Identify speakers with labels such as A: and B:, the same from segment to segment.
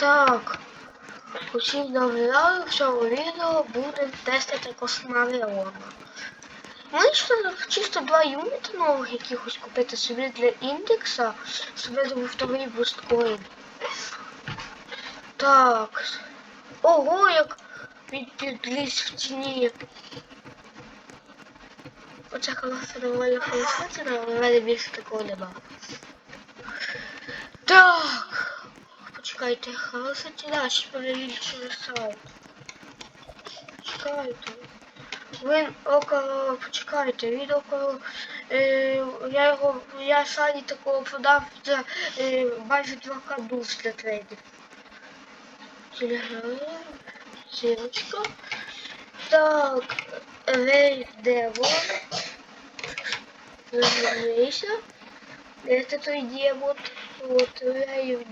A: Так. Усім новина, в цьому відео будемо тестити космаріона. Ми ще чисто два юніти нових якихось купити собі для індекса, собі вторий бусткоін. Так. Ого, як він підліз в тіні. Оце колоса доволі фалосатина, але в мене більше такого нема. Так. Почекайте, халасатіна, ще перелічили сайт. Чекайте. Він около, почекайте, він около, е, я його, я Сані такого продав за е, майже 2к душ для трейдів. Телеграм, сірочка. Так, рейд Девон. Розумієшся. Это той демон.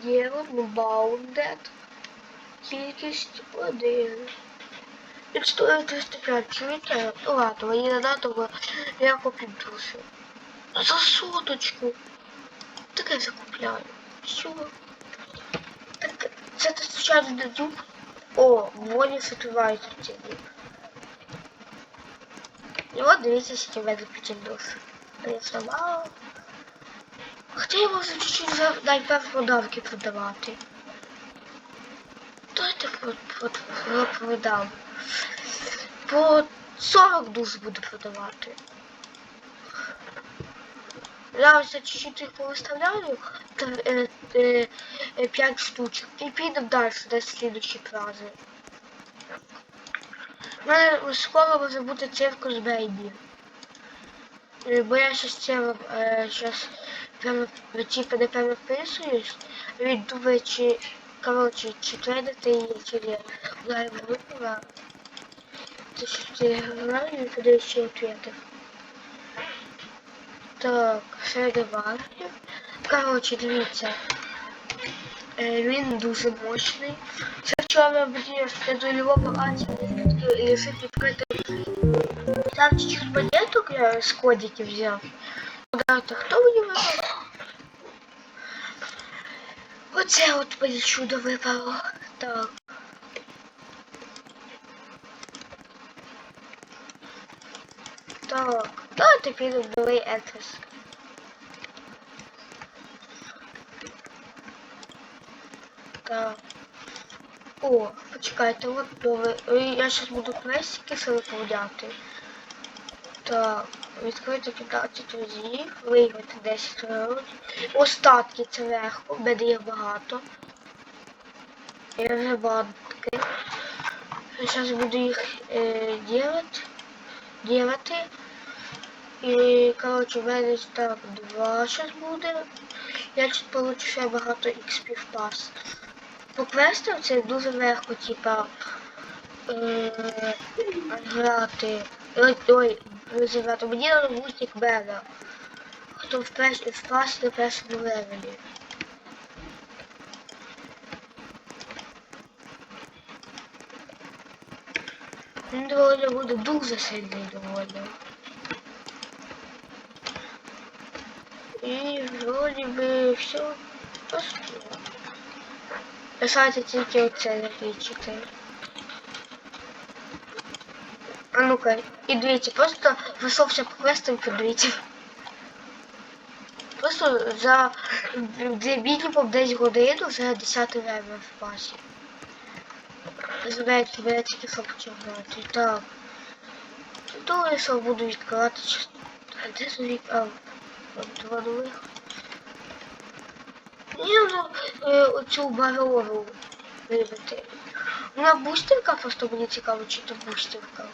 A: Демон, ну баундед. Кількість один. Він стоїть 305, чуєте? Ну ладно, мені не надо, бо я куплю душу. За соточку. Так я закупляю. Все. Так, це ти случайно не дуб? О, вони закриваються в тіні. І от дивіться, скільки в мене підтягнув. Я сама. Хоча я можу чуть-чуть за найперш подарки продавати. Давайте про, про, про, продам. По 40 душ буду продавати. Я ось чуть-чуть їх повиставляю, тр- е, е, е, 5 штучок. І підемо далі, до слідчі фрази. У мене скоро може бути циркус Бейбі. Бо я щас це е, типа не переписуюсь. Він думає, чи коротше, чи трейдити її, чи ні. Вона йому випала. Це що ти граю і куди ще ответив. Так, серед варків. Коротше, дивіться. Е, він дуже мощний. Це вчора мені я до його багаті рішив відкрити. Там чуть-чуть монеток я з кодиків взяв. Гадайте, хто мені випав? Оце от мені чудо випало. Так. Так, давайте підемо в новий ентрес. Так. О, почекайте, от новий. Я зараз буду квестики виповняти. Так, відкрити 15 разів, виграти 10 раундів. Остатки це легко, мене є багато. Я вже банки. Зараз буду їх е, делать, делати. І, коротше, в мене так два зараз буде. Я тут получу ще багато XP в пас. По квестам це дуже легко, типа, е, грати. Ой, ой, визивати. Мені мультик Бена. Хто в, перш, в пасі на першому левелі. Він доволі буде дуже сильний доволі. І вроді би все просто. Писати тільки оце закінчити. А ну-ка, і дивіться, просто висовся по квестам подивіться. Просто за мінімум 10 годин вже 10 левел в пасі. Знаєте, мене тільки що почав грати. Так. Думаю, що буду відкривати час. Де звік? А, два нових. Мені вже е, оцю барору вибити. Вона бустерка, просто мені цікаво, чи то бустерка.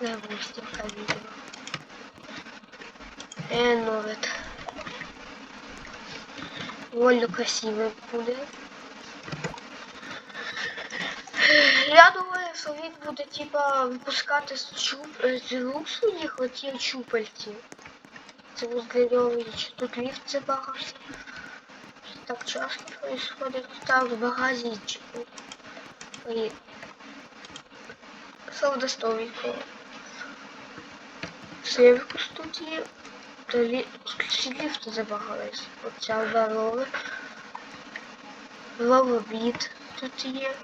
A: Не бустерка, видимо. Е, новет. Довольно красивый буде. Я думаю, що він буде типа випускати з чуб з рук своїх оті чупальці. Це чи тут ліфт забагався. Так часто происходит. Так, в магазинчику. Ой. Солдостовенького. Сливку тут є. То лі... ліфт забагались. Оця оборона. Лавобід тут є.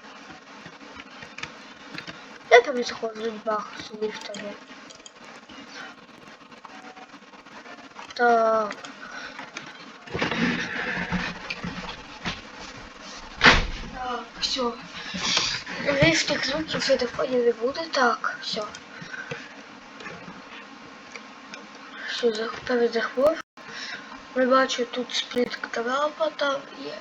A: Я там заходжу бах з ліфтами. Так. Так, все. Лишних звуків в телефоні не буде. Так, все. Все, за- перезахвор. Ми бачу тут спліт канапа там є.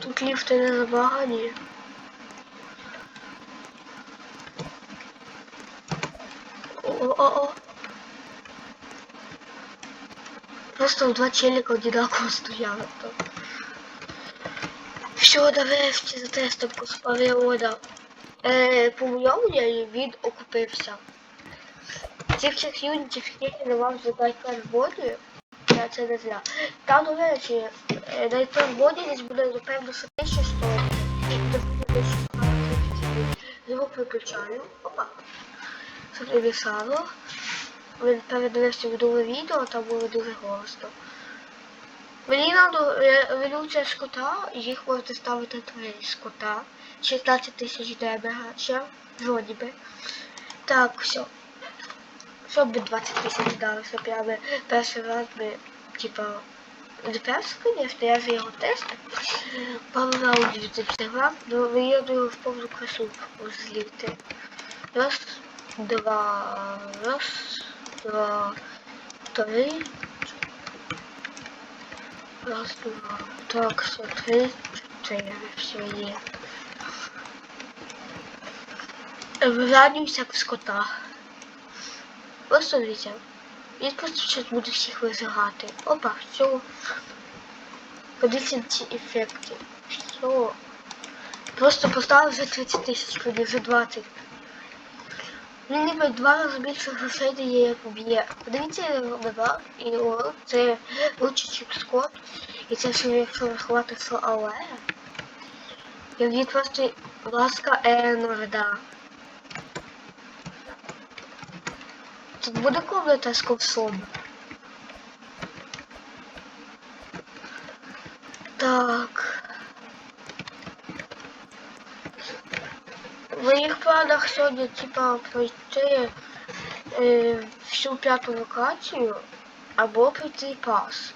A: Тут ліфти не забагані. О-о-о. Просто два челика одинаково стояли там. Все, нарешті за тестом Коспаріода. Е, по уявленню він окупився. Цих всіх юнітів, які не вам задати карбоні, я це не знаю. Там, до речі, е, на десь буде, напевно, що 1100. І буде 1100. Звук виключаю. Опа. Привісало. Він передивився відео відео, там було дуже голосно. Мені надо велюція з кота, їх можете ставити три з кота. 16 тисяч демега ще, вроді би. Так, все. Щоб би 20 тисяч далося прямо перший раз би, типа, не перший, звісно, я ж його. Пару раундів записав, но я думаю, в повну красу зліти. Раз, два, раз, два, три. Раз, два. Так, все, три, чотири, все є. Вирадуюся як з кота. Просто дивіться. Він просто зараз буде всіх визирати. Опа, все. Подивіться ці ефекти. Все. Просто поставив за 30 тисяч, тоді за 20. Він ніби два рази більше грошей дає, як б'є. Подивіться вибрав, і о, це лучше, чим скот. І це все, якщо рахувати, що але. Я просто ласка Енорда. Тут буде комната з ковсом. Так. В моїх планах сьогодні, типа, пройти е, всю п'яту локацію або пройти пас.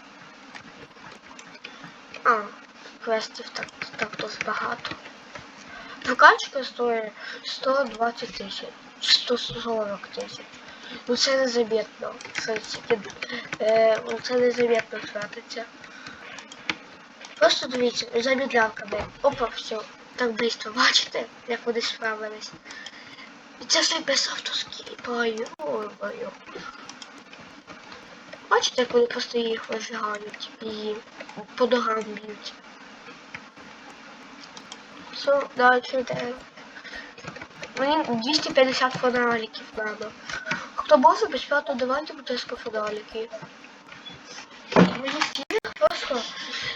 A: А, квестів так, так досить багато. Прокачка стоїть 120 тисяч, 140 тисяч. Ну це незамітно. Це тільки е, ну, це незамітно тратиться. Просто дивіться, замідлянками. Опа, все. Так швидко, бачите, як вони справились. І це все без автоскіпа, йо-моє. Бачите, як вони просто їх вижигають і по ногам б'ють. Все, далі йде. Мені 250 фонариків надо. Хто може безплатно давайте, будь ласка, фонарики. Мені стільки просто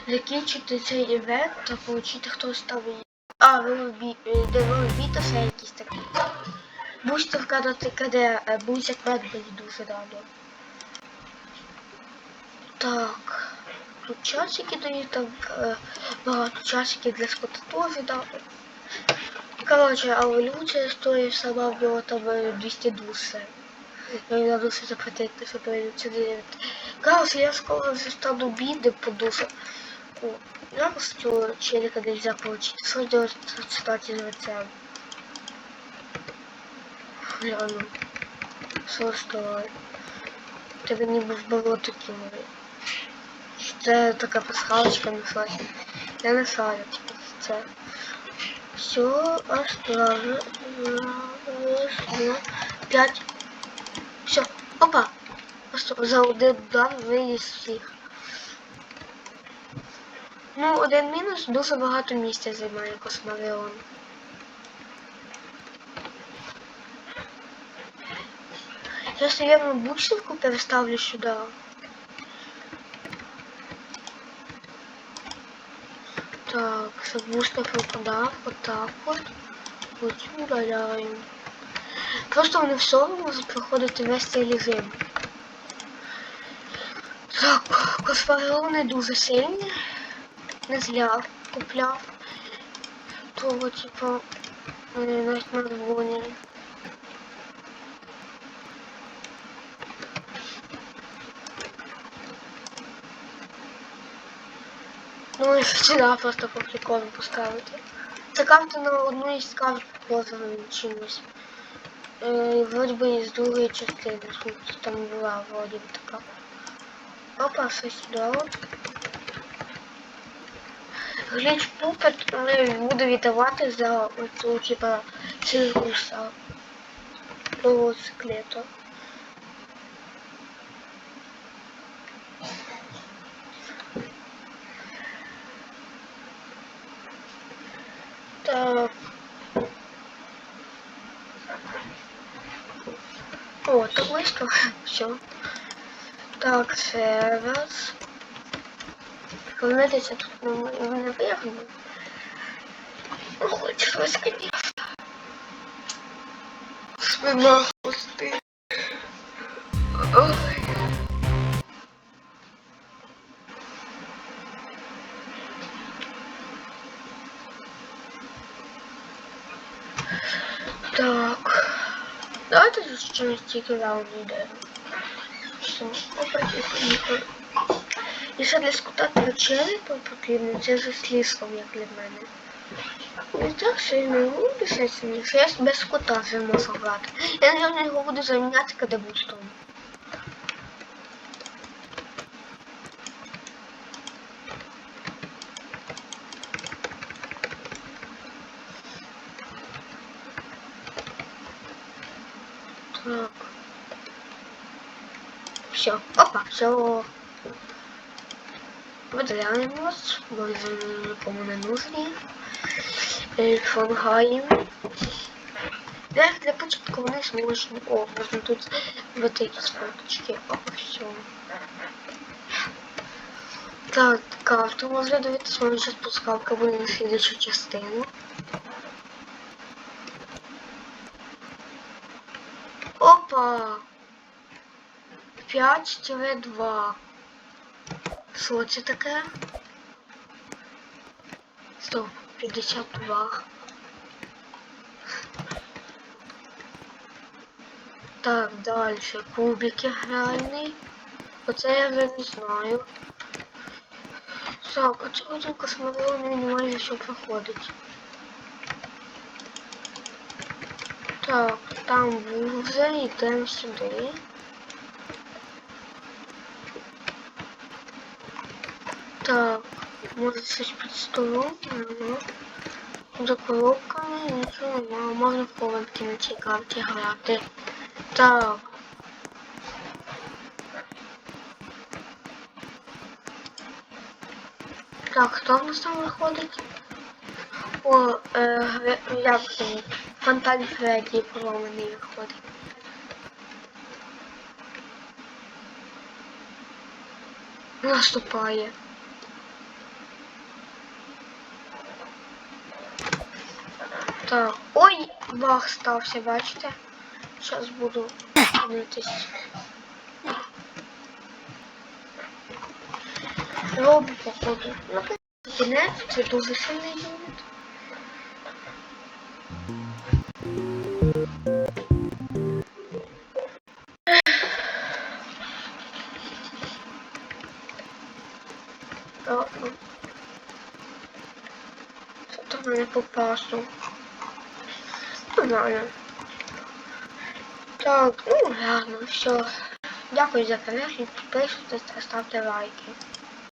A: закінчити цей івент та отримати хтось там. А, ви вбі... де ви бітося якісь такі. Будьте вкладати КД, е, будь як мед мені дуже рано. Так. Тут часики дають, там е, багато часиків для скота теж дали. Короче, а эволюция стоит сама в него там э, 200 душе. Я не надо все заплатить, чтобы эволюционировать. Кажется, я скоро уже стану биды по душе. О, я что челика нельзя получить. Что делать, кстати, за цен? Гляну. Що стоїть? Тебе ніби в болото кинули. Це така пасхалочка не шла. Я не шарю, типу, це. Все, аж два, раз, два, пять. все, опа. За один удар виніс всіх. Ну, один мінус дуже багато місця займає космаріон. Зараз я буксівку переставлю сюди. Так, щоб бустер пропадав, отак от. Потім удаляємо. Просто вони в соло можуть проходити весь цей режим. Так, космогел не дуже сильний. Не зря купляв. Того, типу, вони навіть не дзвонили. Ну і сюди просто по приколу поставити. Ця карта на одну із карт показана чимось. Е, вроді би із другої частини, там була вроді така. Опа, сюди. от. Гліч пупет не буду віддавати за оцю, типа, циркуса. Того циклету. Так. Близько. Все. Так, це раз. Помнитися тут ну, ми не виявимо. Ну, хоч щось, звісно. Спина. Ой. Давайте з чимось тільки на йдемо. Все, і ще для скутати черепа потрібно, це вже слізком, як для мене. І так сильно рубися що я без кота вже можу грати. Я наверное, його буду заміняти, коли бустом. Так. Все. Вас, бо вони нікому не нужні. Телефон гаємо. Для, початку вони зможуть. О, можна тут вот эти фоточки. О, все. Так, карту можна дивитися, вона зараз пускалка буде на слідчу частину. Опа! 5-2. Що це таке? Стоп, 52. Так, дальше. Кубики гральний. Оце я вже не знаю. Так, оце один космолет мінімально що проходить. Так, там був вже, йдемо сюди. Так, може щось під столом, ага. За коробками нічого немає. Можна в хованки на цій карті грати. Так. Так, хто в нас там виходить? О, е, Гре- як там? Фонтан Фредді поломаний виходить. Наступає. Так, ой, баг стався, бачите? Зараз буду дивитись. Робу, походу. Ну, кінець, це дуже сильний юніт. Так. Що там мене попасу? Нормально. Так, ну ладно, все. Дякую за перегляд, підписуйтесь та ставте лайки.